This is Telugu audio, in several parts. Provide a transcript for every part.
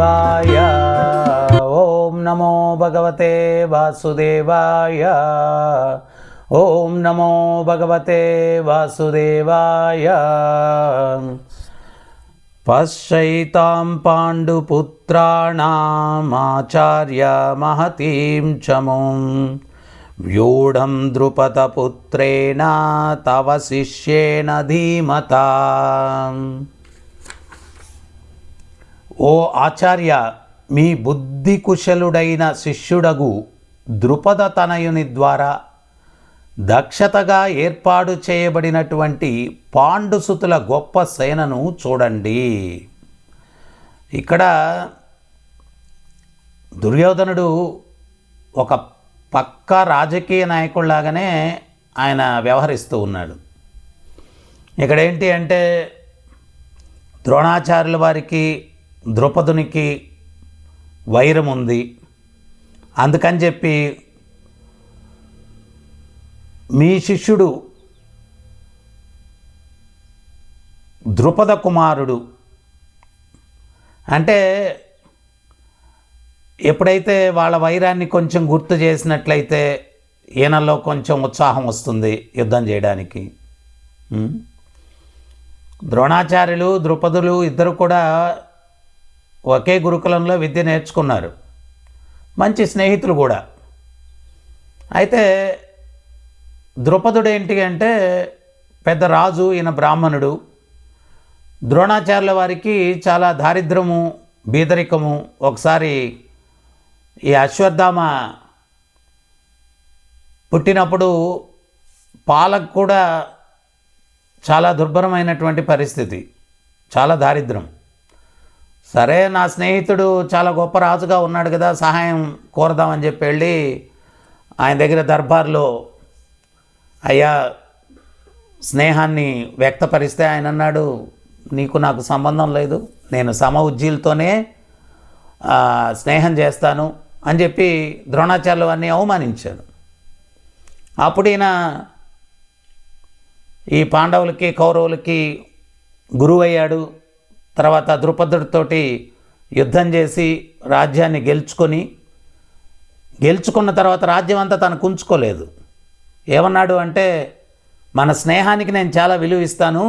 వాసుదేవాయ ఓం నమో భగవతే వాసుదేవాయ. ఓం నమో భగవతే వాసుదేవాయ. పశ్చైతాం పాండుపుత్రాణామాచార్య మహతీం చముం. వ్యూఢం ద్రుపదపుత్రేణ తవ శిష్యేణ ధీమతా. ఓ ఆచార్య మీ బుద్ధి కుశలుడైన శిష్యుడగు ద్రుపద తనయుని ద్వారా దక్షతగా ఏర్పాటు చేయబడినటువంటి పాండుసుతుల గొప్ప సేనను చూడండి. ఇక్కడ దుర్యోధనుడు ఒక పక్క రాజకీయ నాయకుడిలాగానే ఆయన వ్యవహరిస్తూ ఉన్నాడు. ఇక్కడ ఏంటి అంటే ద్రోణాచార్యుల వారికి ద్రుపదునికి వైరం ఉంది. అందుకని చెప్పి మీ శిష్యుడు ద్రుపద కుమారుడు. అంటే ఎప్పుడైతే వాళ్ళ వైరాన్ని కొంచెం గుర్తు చేసినట్లయితే ఈయనలో కొంచెం ఉత్సాహం వస్తుంది యుద్ధం చేయడానికి. ద్రోణాచార్యులు ద్రుపదులు ఇద్దరు కూడా ఒకే గురుకులంలో విద్య నేర్చుకున్నారు. మంచి స్నేహితులు కూడా. అయితే ద్రుపదుడు ఏంటి అంటే పెద్ద రాజు ఈయన బ్రాహ్మణుడు. ద్రోణాచార్యుల వారికి చాలా దారిద్రము బీదరికము. ఒకసారి ఈ అశ్వత్థామ పుట్టినప్పుడు పాలకు కూడా చాలా దుర్భరమైనటువంటి పరిస్థితి. చాలా దారిద్రం. సరే నా స్నేహితుడు చాలా గొప్ప రాజుగా ఉన్నాడు కదా సహాయం కోరదామని చెప్పి వెళ్ళి ఆయన దగ్గర దర్బార్లో అయ్యా స్నేహాన్ని వ్యక్తపరిస్తే ఆయన అన్నాడు నీకు నాకు సంబంధం లేదు నేను సమ ఉజ్జీలతోనే స్నేహం చేస్తాను అని చెప్పి ద్రోణాచార్యులు వారిని అవమానించాడు అప్పుడు ఈయన ఈ పాండవులకి కౌరవులకి గురువయ్యాడు. తర్వాత ద్రుపదుడితోటి యుద్ధం చేసి రాజ్యాన్ని గెలుచుకొని గెలుచుకున్న తర్వాత రాజ్యం అంతా తను కుంచుకోలేదు. ఏమన్నాడు అంటే మన స్నేహానికి నేను చాలా విలువ ఇస్తాను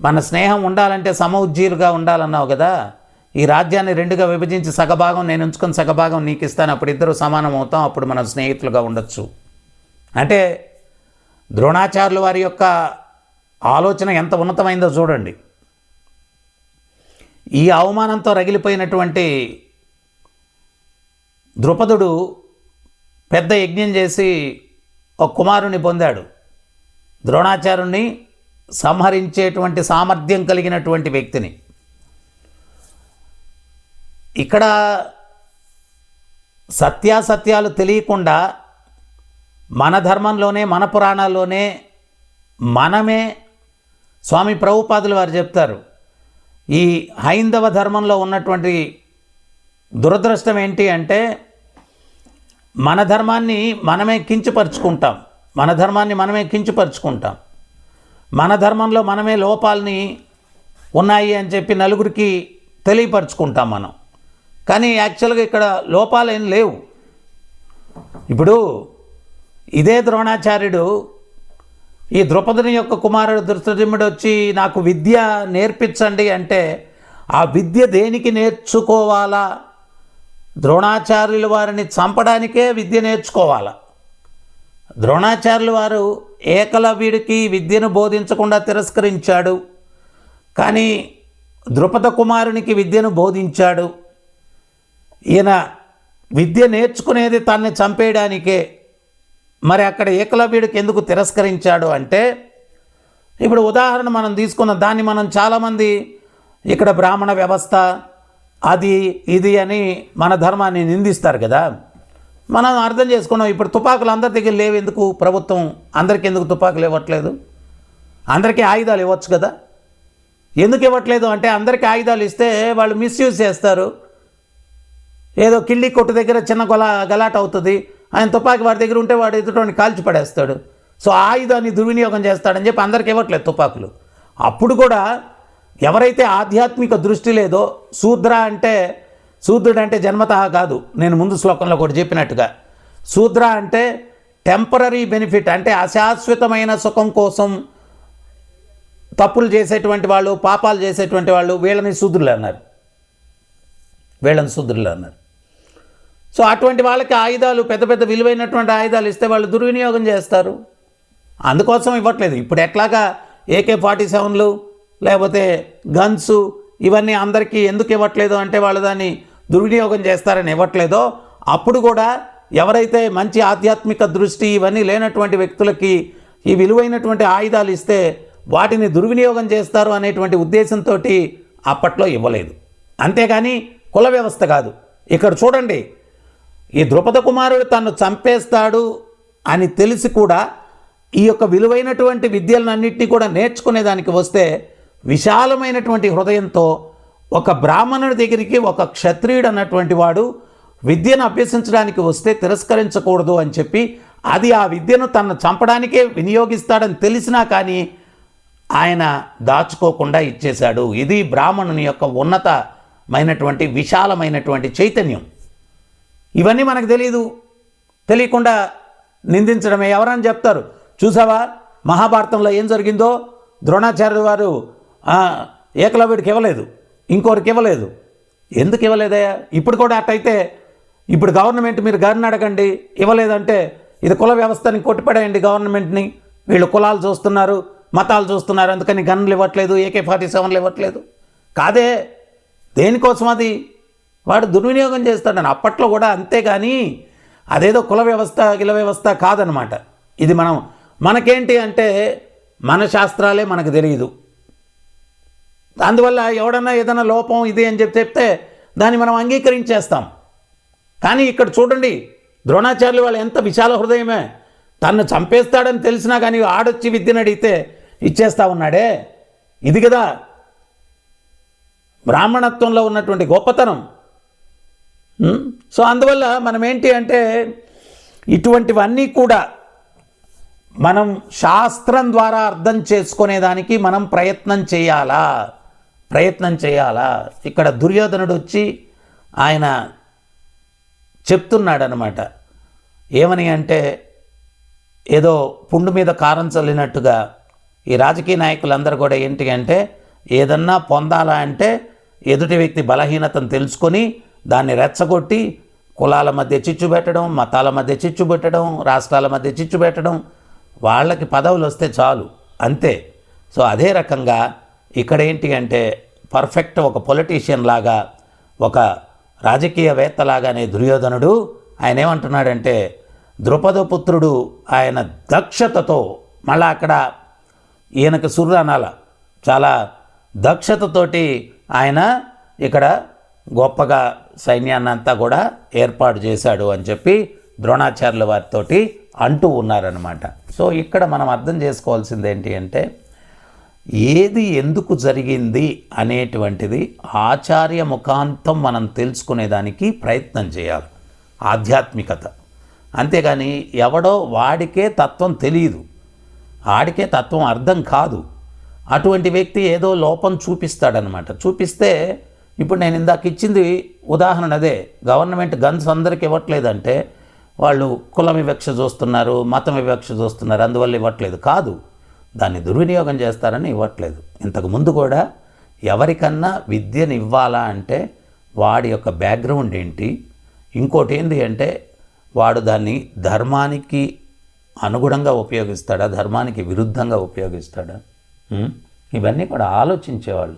మన స్నేహం ఉండాలంటే సమ ఉజ్జీలుగా ఉండాలన్నావు కదా ఈ రాజ్యాన్ని రెండుగా విభజించి సగభాగం నేను ఉంచుకొని సగభాగం నీకు ఇస్తాను అప్పుడు ఇద్దరు సమానం అవుతాం అప్పుడు మనం స్నేహితులుగా ఉండొచ్చు. అంటే ద్రోణాచార్యుల వారి యొక్క ఆలోచన ఎంత ఉన్నతమైందో చూడండి. ఈ అవమానంతో రగిలిపోయినటువంటి ద్రుపదుడు పెద్ద యజ్ఞం చేసి ఒక కుమారుని పొందాడు. ద్రోణాచార్యుణ్ణి సంహరించేటువంటి సామర్థ్యం కలిగినటువంటి వ్యక్తిని. ఇక్కడ సత్యాసత్యాలు తెలియకుండా మన ధర్మంలోనే మన పురాణాల్లోనే మనమే స్వామి ప్రభుపాదులు వారు చెప్తారు. ఈ హైందవ ధర్మంలో ఉన్నటువంటి దురదృష్టం ఏంటి అంటే మన ధర్మాన్ని మనమే కించపరుచుకుంటాం. మన ధర్మాన్ని మనమే కించపరుచుకుంటాం. మన ధర్మంలో మనమే లోపాలని ఉన్నాయి అని చెప్పి నలుగురికి తెలియపరుచుకుంటాం మనం. కానీ యాక్చువల్గా ఇక్కడ లోపాలు ఏం లేవు. ఇప్పుడు ఇదే ద్రోణాచార్యుడు ఈ ద్రుపదుని యొక్క కుమారుడు ధృతజిమ్ముడు వచ్చి నాకు విద్య నేర్పించండి అంటే ఆ విద్య దేనికి నేర్చుకోవాలా? ద్రోణాచార్యులు వారిని చంపడానికే విద్య నేర్చుకోవాలా? ద్రోణాచార్యులు వారు ఏకలవ్యుడికి విద్యను బోధించకుండా తిరస్కరించాడు. కానీ ద్రుపద కుమారునికి విద్యను బోధించాడు. ఈయన విద్య నేర్చుకునేది తన్ని చంపేయడానికే. మరి అక్కడ ఏకలవ్యుడికి ఎందుకు తిరస్కరించాడు అంటే ఇప్పుడు ఉదాహరణ మనం తీసుకున్న దాన్ని మనం చాలామంది ఇక్కడ బ్రాహ్మణ వ్యవస్థ అది ఇది అని మన ధర్మాన్ని నిందిస్తారు కదా. మనం అర్థం చేసుకున్నాం ఇప్పుడు తుపాకులు అందరి దగ్గర లేవు ఎందుకు? ప్రభుత్వం అందరికీ ఎందుకు తుపాకులు ఇవ్వట్లేదు? అందరికీ ఆయుధాలు ఇవ్వచ్చు కదా? ఎందుకు ఇవ్వట్లేదు అంటే అందరికీ ఆయుధాలు ఇస్తే వాళ్ళు మిస్యూజ్ చేస్తారు. ఏదో కిళ్ళి కొట్టు దగ్గర చిన్న గొలా గలాట అవుతుంది. ఆయన తుపాకీ వాడి దగ్గర ఉంటే వాడు ఎదుటోని కాల్చి పడేస్తాడు. సో ఆయుధాన్ని దుర్వినియోగం చేస్తాడని చెప్పి అందరికి ఇవ్వట్లేదు తుపాకులు. అప్పుడు కూడా ఎవరైతే ఆధ్యాత్మిక దృష్టి లేదో శూద్ర అంటే శూద్రుడు అంటే జన్మతః కాదు. నేను ముందు శ్లోకంలో కూడా చెప్పినట్టుగా. శూద్ర అంటే టెంపరీ బెనిఫిట్ అంటే అశాశ్వతమైన సుఖం కోసం తప్పులు చేసేటువంటి వాళ్ళు పాపాలు చేసేటువంటి వాళ్ళు వీళ్ళని శూద్రులు అన్నారు. వీళ్ళని శూద్రులు అన్నారు. సో అటువంటి వాళ్ళకి ఆయుధాలు పెద్ద పెద్ద విలువైనటువంటి ఆయుధాలు ఇస్తే వాళ్ళు దుర్వినియోగం చేస్తారు. అందుకోసం ఇవ్వట్లేదు. ఇప్పుడు ఎట్లాగా ఏకే ఫార్టీ సెవెన్లు లేకపోతే గన్స్ ఇవన్నీ అందరికీ ఎందుకు ఇవ్వట్లేదు అంటే వాళ్ళు దాన్ని దుర్వినియోగం చేస్తారని ఇవ్వట్లేదో అప్పుడు కూడా ఎవరైతే మంచి ఆధ్యాత్మిక దృష్టి ఇవన్నీ లేనటువంటి వ్యక్తులకి ఈ విలువైనటువంటి ఆయుధాలు ఇస్తే వాటిని దుర్వినియోగం చేస్తారు అనేటువంటి ఉద్దేశంతో అప్పట్లో ఇవ్వలేదు. అంతేగాని కుల వ్యవస్థ కాదు. ఇక్కడ చూడండి ఈ ద్రుపద కుమారుడు తను చంపేస్తాడు అని తెలిసి కూడా ఈ యొక్క విలువైనటువంటి విద్యలన్నింటినీ కూడా నేర్చుకునేదానికి వస్తే విశాలమైనటువంటి హృదయంతో ఒక బ్రాహ్మణుడి దగ్గరికి ఒక క్షత్రియుడు అన్నటువంటి వాడు విద్యను అభ్యసించడానికి వస్తే తిరస్కరించకూడదు అని చెప్పి అది ఆ విద్యను తను చంపడానికే వినియోగిస్తాడని తెలిసినా కానీ ఆయన దాచుకోకుండా ఇచ్చేశాడు. ఇది బ్రాహ్మణుని యొక్క ఉన్నతమైనటువంటి విశాలమైనటువంటి చైతన్యం. ఇవన్నీ మనకు తెలియదు తెలియకుండా నిందించడమే. ఎవరని చెప్తారు? చూసావా? మహాభారతంలో ఏం జరిగిందో? ద్రోణాచార్యుల వారు ఏకలవ్యుడికి ఇవ్వలేదు. ఇంకోరికి ఇవ్వలేదు. ఎందుకు ఇవ్వలేదయ్యా ఇప్పుడు కూడా అట్టయితే ఇప్పుడు గవర్నమెంట్ మీరు గారిని అడగండి ఇవ్వలేదంటే ఇది కుల వ్యవస్థని కొట్టిపడేయండి గవర్నమెంట్ని. వీళ్ళు కులాలు చూస్తున్నారు మతాలు చూస్తున్నారు అందుకని గన్నులు ఇవ్వట్లేదు ఏకే ఫార్టీ సెవెన్లు ఇవ్వట్లేదు. కాదే దేనికోసం అది? వాడు దుర్వినియోగం చేస్తాడని అప్పట్లో కూడా అంతేగాని అదేదో కుల వ్యవస్థ గిల వ్యవస్థ కాదనమాట ఇది మనం మనకేంటి అంటే మన శాస్త్రాలే మనకు తెలియదు అందువల్ల ఎవడన్నా ఏదైనా లోపం ఇది అని చెప్పి చెప్తే దాన్ని మనం అంగీకరించేస్తాం. కానీ ఇక్కడ చూడండి ద్రోణాచార్యులు వాళ్ళు ఎంత విశాల హృదయమే. తన్ను చంపేస్తాడని తెలిసినా కానీ ఆడొచ్చి విద్యను అడిగితే ఇచ్చేస్తా ఉన్నాడే. ఇది కదా బ్రాహ్మణత్వంలో ఉన్నటువంటి గొప్పతనం. సో అందువల్ల మనం ఏంటి అంటే ఇటువంటివన్నీ కూడా మనం శాస్త్రం ద్వారా అర్థం చేసుకునేదానికి మనం ప్రయత్నం చేయాలా? ప్రయత్నం చేయాలా? ఇక్కడ దుర్యోధనుడు వచ్చి ఆయన చెప్తున్నాడనమాట ఏమని అంటే ఏదో పుండు మీద కారం చల్లినట్టుగా ఈ రాజకీయ నాయకులందరూ కూడా ఏంటి అంటే ఏదన్నా పొందాలా అంటే ఎదుటి వ్యక్తి బలహీనతను తెలుసుకొని దాన్ని రెచ్చగొట్టి కులాల మధ్య చిచ్చు పెట్టడం మతాల మధ్య చిచ్చు పెట్టడం రాష్ట్రాల మధ్య చిచ్చు పెట్టడం వాళ్ళకి పదవులు వస్తే చాలు అంతే. సో అదే రకంగా ఇక్కడ ఏంటి అంటే పర్ఫెక్ట్ ఒక పొలిటీషియన్ లాగా ఒక రాజకీయవేత్తలాగానే దుర్యోధనుడు ఆయన ఏమంటున్నాడంటే ద్రుపదపుత్రుడు ఆయన దక్షతతో మళ్ళా అక్కడ ఈయనకు సుర్రానాల చాలా దక్షతతోటి ఆయన ఇక్కడ గొప్పగా సైన్యాన్ని అంతా కూడా ఏర్పాటు చేశాడు అని చెప్పి ద్రోణాచార్యుల వారితోటి అంటూ ఉన్నారనమాట సో ఇక్కడ మనం అర్థం చేసుకోవాల్సింది ఏంటి అంటే ఏది ఎందుకు జరిగింది అనేటువంటిది ఆచార్య ముఖాంతం మనం తెలుసుకునేదానికి ప్రయత్నం చేయాలి. ఆధ్యాత్మికత. అంతేగాని ఎవడో వాడికే తత్వం తెలియదు ఆడికే తత్వం అర్థం కాదు. అటువంటి వ్యక్తి ఏదో లోపం చూపిస్తాడనమాట చూపిస్తే ఇప్పుడు నేను ఇందాక ఇచ్చింది ఉదాహరణ అదే. గవర్నమెంట్ గన్స్ అందరికి ఇవ్వట్లేదంటే వాళ్ళు కుల వివక్ష చూస్తున్నారు మతం వివక్ష చూస్తున్నారు అందువల్ల ఇవ్వట్లేదు. కాదు దాన్ని దుర్వినియోగం చేస్తారని ఇవ్వట్లేదు. ఇంతకు ముందు కూడా ఎవరికన్నా విద్యను ఇవ్వాలా అంటే వాడి యొక్క బ్యాక్గ్రౌండ్ ఏంటి? ఇంకోటి ఏంటి అంటే వాడు దాన్ని ధర్మానికి అనుగుణంగా ఉపయోగిస్తాడా? ధర్మానికి విరుద్ధంగా ఉపయోగిస్తాడా? ఇవన్నీ కూడా ఆలోచించేవాళ్ళు.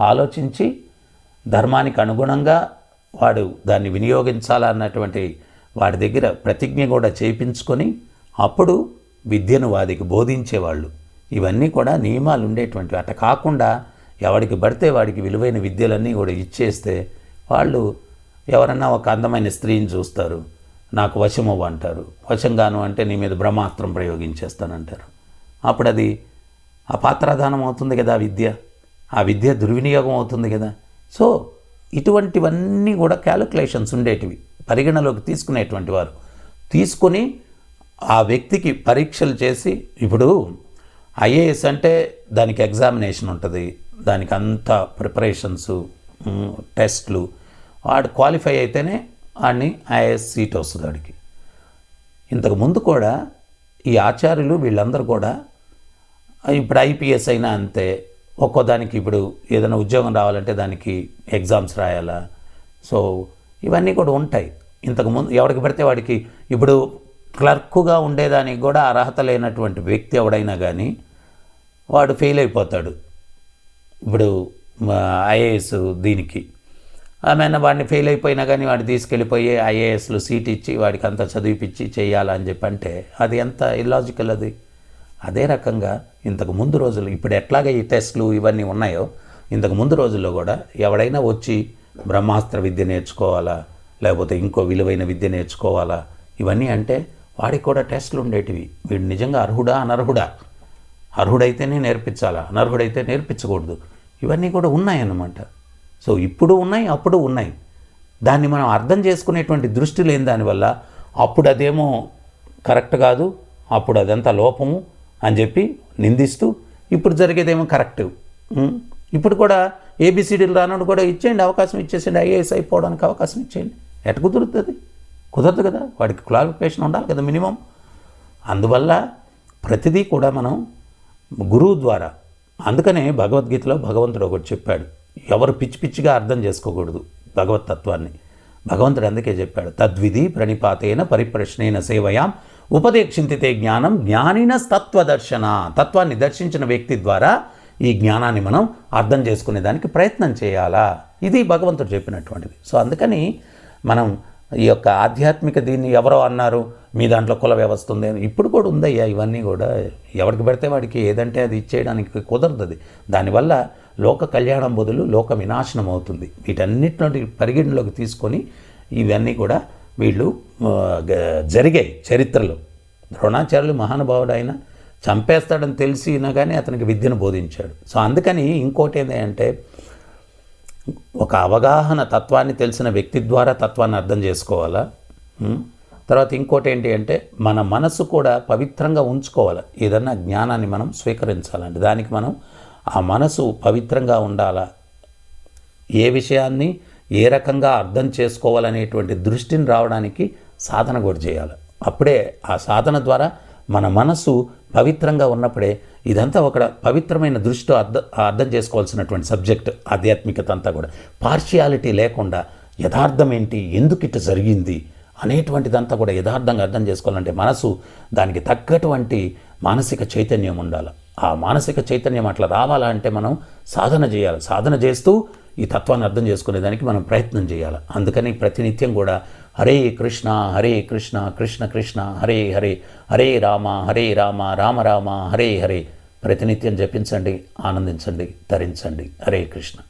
ఆలోచించి ధర్మానికి అనుగుణంగా వాడు దాన్ని వినియోగించాలన్నటువంటి వాడి దగ్గర ప్రతిజ్ఞ కూడా చేయించుకొని అప్పుడు విద్యను వాదికి బోధించేవాళ్ళు. ఇవన్నీ కూడా నియమాలు ఉండేటువంటివి అట్ట కాకుండా ఎవడికి పడితే వాడికి విలువైన విద్యలన్నీ కూడా ఇచ్చేస్తే వాళ్ళు ఎవరన్నా ఒక అందమైన స్త్రీని చూస్తారు నాకు వశము అంటారు. వశంగాను అంటే నీ మీద బ్రహ్మాస్త్రం ప్రయోగించేస్తానంటారు. అప్పుడు అది అపాత్రాధానం అవుతుంది కదా ఆ విద్య. ఆ విద్య దుర్వినియోగం అవుతుంది కదా. సో ఇటువంటివన్నీ కూడా క్యాలిక్యులేషన్స్ ఉండేటివి. పరిగణలోకి తీసుకునేటువంటి వారు. తీసుకొని ఆ వ్యక్తికి పరీక్షలు చేసి ఇప్పుడు ఐఏఎస్ అంటే దానికి ఎగ్జామినేషన్ ఉంటుంది. దానికి అంత ప్రిపరేషన్స్ టెస్ట్లు. వాడు క్వాలిఫై అయితేనే వాడిని ఐఏఎస్ సీట్ వస్తుంది వాడికి. ఇంతకు ముందు కూడా ఈ ఆచార్యులు వీళ్ళందరూ కూడా ఇప్పుడు ఐపీఎస్ అయినా అంతే ఒక్కో దానికి ఇప్పుడు ఏదైనా ఉద్యోగం రావాలంటే దానికి ఎగ్జామ్స్ రాయాలా? సో ఇవన్నీ కూడా ఉంటాయి. ఇంతకుముందు ఎవరికి పడితే వాడికి ఇప్పుడు క్లర్క్గా ఉండేదానికి కూడా అర్హత లేనటువంటి వ్యక్తి ఎవడైనా కానీ వాడు ఫెయిల్ అయిపోతాడు. ఇప్పుడు ఐఏఎస్ దీనికి. ఆమె వాడిని ఫెయిల్ అయిపోయినా కానీ వాడు తీసుకెళ్ళిపోయి ఐఏఎస్లో సీట్ ఇచ్చి వాడికి అంత చదివిపించి చేయాలని చెప్పి అంటే అది ఎంత ఇల్లాజికల్ అది? అదే రకంగా ఇంతకు ముందు రోజులు ఇప్పుడు ఎట్లాగ ఈ టెస్ట్లు ఇవన్నీ ఉన్నాయో ఇంతకు ముందు రోజుల్లో కూడా ఎవడైనా వచ్చి బ్రహ్మాస్త్ర విద్య నేర్చుకోవాలా లేకపోతే ఇంకో విలువైన విద్య నేర్చుకోవాలా ఇవన్నీ అంటే వాడికి కూడా టెస్ట్లు ఉండేటివి. వీడు నిజంగా అర్హుడా అనర్హుడా? అర్హుడైతేనే నేర్పించాలా? అనర్హుడైతే నేర్పించకూడదు. ఇవన్నీ కూడా ఉన్నాయన్నమాట. సో ఇప్పుడు ఉన్నాయి అప్పుడు ఉన్నాయి. దాన్ని మనం అర్థం చేసుకునేటువంటి దృష్టి లేని దానివల్ల అప్పుడు అదేమో కరెక్ట్ కాదు అప్పుడు అదంతా లోపము అని చెప్పి నిందిస్తూ ఇప్పుడు జరిగేదేమో కరెక్ట్. ఇప్పుడు కూడా ఏబిసిడీలు రానోడు కూడా ఇచ్చేయండి అవకాశం ఇచ్చేసేయండి ఐఏఎస్ అయిపోవడానికి అవకాశం ఇచ్చేయండి. ఎట కుదురుతుంది? కుదరదు కదా. వాడికి క్వాలిఫికేషన్ ఉండాలి కదా మినిమం. అందువల్ల ప్రతిదీ కూడా మనం గురువు ద్వారా అందుకనే భగవద్గీతలో భగవంతుడు ఒకటి చెప్పాడు ఎవరు పిచ్చి పిచ్చిగా అర్థం చేసుకోకూడదు భగవత్ తత్వాన్ని. భగవంతుడు అందుకే చెప్పాడు తద్విధి ప్రణిపాతేన పరిప్రశ్నైన సేవయాం ఉపదేక్షింతితే జ్ఞానం జ్ఞానిన తత్వదర్శన. తత్వాన్ని దర్శించిన వ్యక్తి ద్వారా ఈ జ్ఞానాన్ని మనం అర్థం చేసుకునేదానికి ప్రయత్నం చేయాలా? ఇది భగవంతుడు చెప్పినటువంటిది. సో అందుకని మనం ఈ యొక్క ఆధ్యాత్మిక దీన్ని ఎవరో అన్నారు మీ దాంట్లో కుల వ్యవస్థ ఉంది ఇప్పుడు కూడా ఉందయ్యా ఇవన్నీ కూడా. ఎవరికి పెడితే వాడికి ఏదంటే అది ఇచ్చేయడానికి కుదరదు దానివల్ల లోక కళ్యాణం బదులు లోక వినాశనం అవుతుంది. వీటన్నిటిని పరిగణలోకి తీసుకొని ఇవన్నీ కూడా వీళ్ళు గ- జరిగాయి చరిత్రలో. ద్రోణాచార్యులు మహానుభావుడు ఆయన చంపేస్తాడని తెలిసినా కానీ అతనికి విద్యను బోధించాడు. సో అందుకని ఇంకోటి ఏంటంటే ఒక అవగాహన తత్వాన్ని తెలిసిన వ్యక్తి ద్వారా తత్వాన్ని అర్థం చేసుకోవాలా? తర్వాత ఇంకోటి ఏంటి అంటే మన మనసు కూడా పవిత్రంగా ఉంచుకోవాలి? ఏదన్నా జ్ఞానాన్ని మనం స్వీకరించాలండి దానికి మనం ఆ మనసు పవిత్రంగా ఉండాలా? ఏ విషయాన్ని ఏ రకంగా అర్థం చేసుకోవాలనేటువంటి దృష్టిని రావడానికి సాధన కూడా చేయాలి. అప్పుడే ఆ సాధన ద్వారా మన మనసు పవిత్రంగా ఉన్నప్పుడే ఇదంతా ఒక పవిత్రమైన దృష్టితో అర్థం అర్థం చేసుకోవాల్సినటువంటి సబ్జెక్ట్ ఆధ్యాత్మికత అంతా కూడా. పార్షియాలిటీ లేకుండా యథార్థం ఏంటి ఎందుకు ఇట్లా జరిగింది అనేటువంటిదంతా కూడా యథార్థంగా అర్థం చేసుకోవాలంటే మనసు దానికి తగ్గటువంటి మానసిక చైతన్యం ఉండాలి. ఆ మానసిక చైతన్యం అట్లా రావాలంటే మనం సాధన చేయాలి. సాధన చేస్తూ ఈ తత్వాన్ని అర్థం చేసుకునేదానికి మనం ప్రయత్నం చేయాలి. అందుకని ప్రతినిత్యం కూడా హరే కృష్ణ హరే కృష్ణ కృష్ణ కృష్ణ హరే హరే హరే రామ హరే రామ రామ రామ హరే హరే. ప్రతినిత్యం జపించండి ఆనందించండి ధరించండి. హరే కృష్ణ.